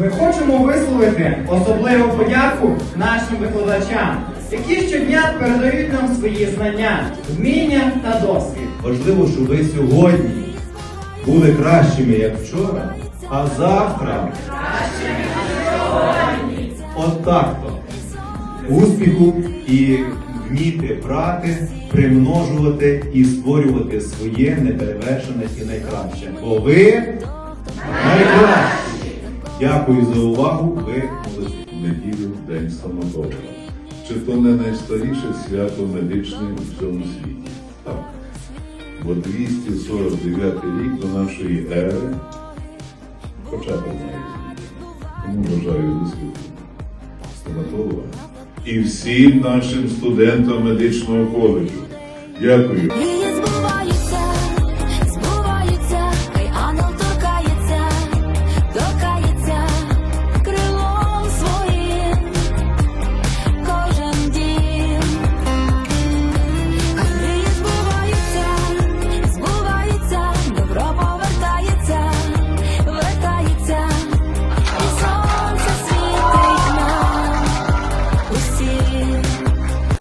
Ми хочемо висловити особливу подяку нашим викладачам, які щодня передають нам свої знання, вміння та досвід. Важливо, щоб ви сьогодні були кращими, як вчора, а завтра от так-то. Успіху і вміти брати, примножувати і створювати своє неперевершене і найкраще. Бо ви найкращі. Дякую за увагу. Ви молодці. в неділю День стоматолога. Чи то не найстаріше свято медичне у всьому світі? Так. Бо 249 рік до нашої ери початок має. Тому бажаю успіху стоматолога і всім нашим студентам медичного коледжу. Дякую.